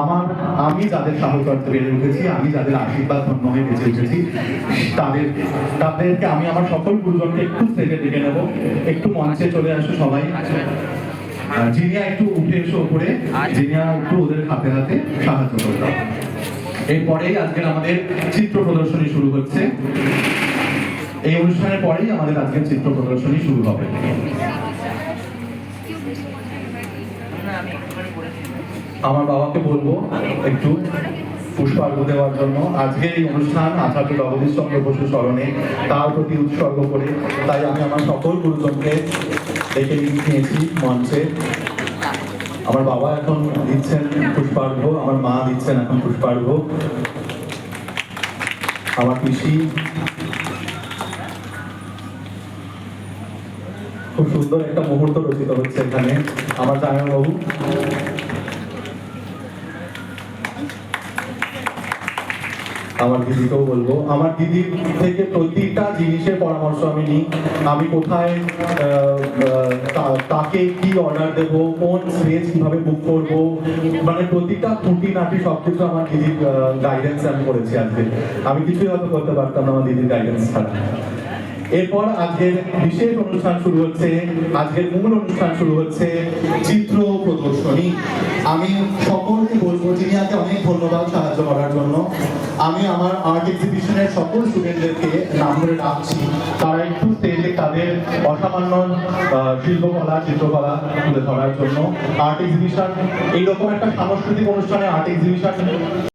আমার, আমি যাদের সাহচর্যে বেড়ে উঠেছি আমি যাদের আশীর্বাদ ধন্য হয়ে বেঁচে উঠেছি তাদের, তাদেরকে আমি আমার সকল গুরুজনকে একটু স্টেজে ডেকে নেব, একটু মঞ্চে চলে আসো সবাই। জিনিয়া একটু উঠে এসো উপরে জিনিয়া একটু ওদের হাতে হাতে সাহায্য করে। দাও এরপরেই আজকের আমাদের চিত্র প্রদর্শনী শুরু হচ্ছে। এই অনুষ্ঠানের পরেই আমাদের আজকের চিত্র প্রদর্শনী শুরু হবে। আমার বাবাকে বলব একটু পুষ্পার্ঘ দেওয়ার জন্য। আজকের এই অনুষ্ঠান আচার্য জগদীশ চন্দ্র বসু স্মরণে তার প্রতি উৎসর্গ করে, তাই আমি আমার সকল গুরুজনকে ডেকে নিয়েছি মঞ্চে। আমার বাবা এখন দিচ্ছেন পুষ্পার্ঘ আমার মা দিচ্ছেন এখন পুষ্পার্ঘ আমার পিসি খুব সুন্দর একটা মুহূর্ত রচিত হচ্ছে এখানে, আমার জামাইবাবু আমার দিদিকেও বলব, আমার দিদির থেকে প্রতিটা জিনিসের পরামর্শ আমি নিই। আমি কোথায় তাকে কি অর্ডার দেবো, কোন স্পেস কীভাবে বুক করব মানে প্রতিটা খুঁটি নাটি সবকিছু আমার দিদির গাইডেন্স আমি করেছি আজকে। আমি কিছুই হয়তো করতে পারতাম না আমার দিদির গাইডেন্স ছাড়া। এরপর আজকের বিশেষ অনুষ্ঠান শুরু হচ্ছে, আজকের মূল অনুষ্ঠান শুরু হচ্ছে চিত্র প্রদর্শনী। আমি সকলকে বলব জিনিয়াকে অনেক ধন্যবাদ সাহায্য করার জন্য, আমি আমার আর্ট এক্সিবিশনের সকল স্টুডেন্টদেরকে নাম ধরে ডাকছি। তারা একটু স্টেজে তাদের অসামান্য শিল্পকলা, চিত্রকলা তুলে ধরার জন্য। আর্ট এক্সিবিশন এইরকম একটা সাংস্কৃতিক অনুষ্ঠানে আর্ট এক্সিবিশন